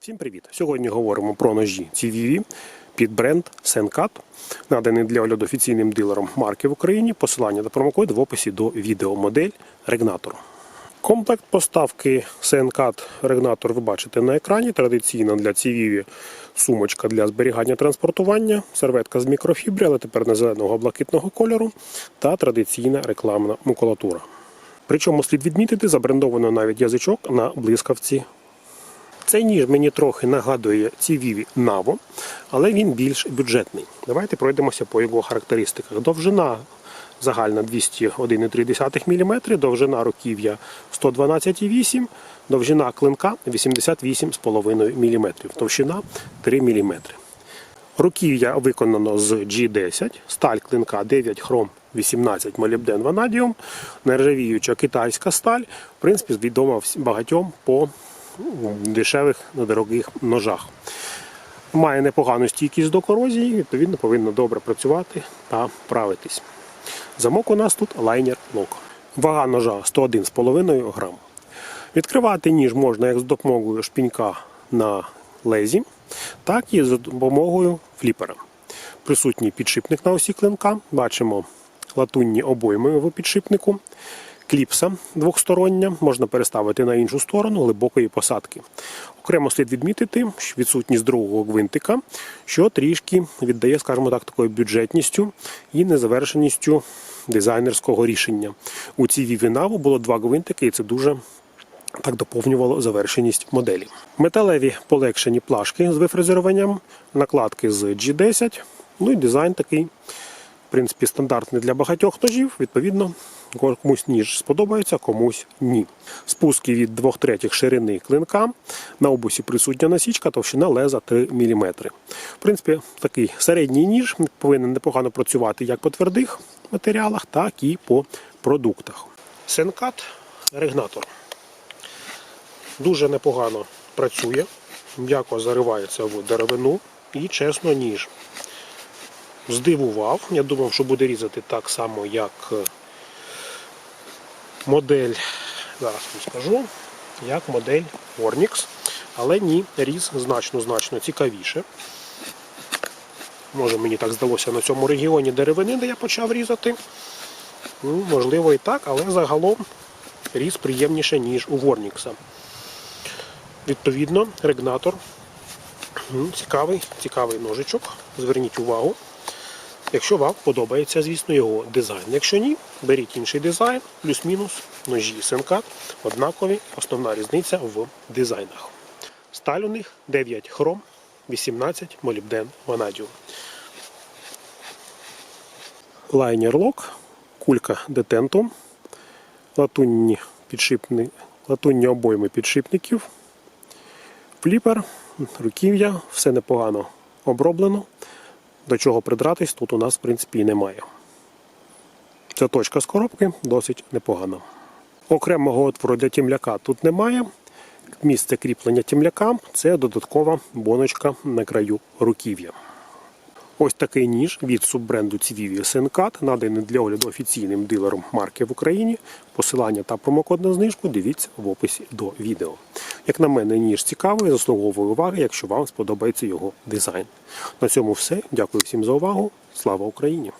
Всім привіт! Сьогодні говоримо про ножі CVV під бренд Sencat, наданий для огляду офіційним дилером марки в Україні. Посилання та промокод в описі до відео модель Комплект поставки Sencat Regnator ви бачите на екрані. Традиційно для CVV сумочка для зберігання транспортування, серветка з мікрофібри, але тепер не зеленого блакитного кольору та традиційна рекламна макулатура. Причому слід відмітити, забрендовано навіть язичок на блискавці цей ніж мені трохи нагадує Civivi Navo, але він більш бюджетний. Давайте пройдемося по його характеристиках. Довжина загальна 201,3 мм, довжина руків'я 112,8 довжина клинка 88,5 мм, товщина 3 мм. Руків'я виконано з G10, сталь клинка 9 хром 18 молібден ванадіум, нержавіюча китайська сталь, в принципі, відома багатьом по дешевих недорогих ножах. Має непогану стійкість до корозії, відповідно, повинна добре працювати та правитись. Замок у нас тут лайнер лок. Вага ножа 101,5 грам. Відкривати ніж можна як з допомогою шпінька на лезі, так і за допомогою фліпера. Присутній підшипник на осі клинка. Бачимо латунні обойми в підшипнику. Кліпса двохстороння можна переставити на іншу сторону глибокої посадки. Окремо слід відмітити відсутність другого гвинтика, що трішки віддає, скажімо так, такою бюджетністю і незавершеністю дизайнерського рішення. У цій Вівінаву було два гвинтики, і це дуже так доповнювало завершеність моделі. Металеві полегшені плашки з вифрезеруванням, накладки з G10, ну і дизайн такий, в принципі, стандартний для багатьох ножів. Відповідно, комусь ніж сподобається, комусь ні. Спуски від 2 третіх ширини клинка. На обусі присутня насічка, товщина леза 3 мм. В принципі, такий середній ніж повинен непогано працювати як по твердих матеріалах, так і по продуктах. Сенкат регнатор дуже непогано працює, м'яко заривається в деревину і чесно ніж. Здивував. Я думав, що буде різати так само, як е, модель, зараз вам скажу, як модель Ornix. Але ні, різ значно-значно цікавіше. Може, мені так здалося на цьому регіоні деревини, де я почав різати. Ну, можливо і так, але загалом різ приємніше, ніж у Ворнікса. Відповідно, регнатор цікавий, цікавий ножичок. Зверніть увагу. Якщо вам подобається, звісно, його дизайн. Якщо ні, беріть інший дизайн, плюс-мінус, ножі Сенкат, однакові, основна різниця в дизайнах. Сталь у них 9 хром, 18 молібден ванадіум. Лайнер лок, кулька детенту, латунні, підшипни, латунні обойми підшипників, фліпер, руків'я, все непогано оброблено. До чого придратись тут у нас, в принципі, і немає. Ця точка з коробки досить непогана. Окремого отвору для тімляка тут немає. Місце кріплення тімляка це додаткова боночка на краю руків'я. Ось такий ніж від суббренду Civivi Sencat, наданий для огляду офіційним дилером марки в Україні. Посилання та промокод на знижку дивіться в описі до відео. Як на мене, ніж цікавий, заслуговує уваги, якщо вам сподобається його дизайн. На цьому все. Дякую всім за увагу. Слава Україні!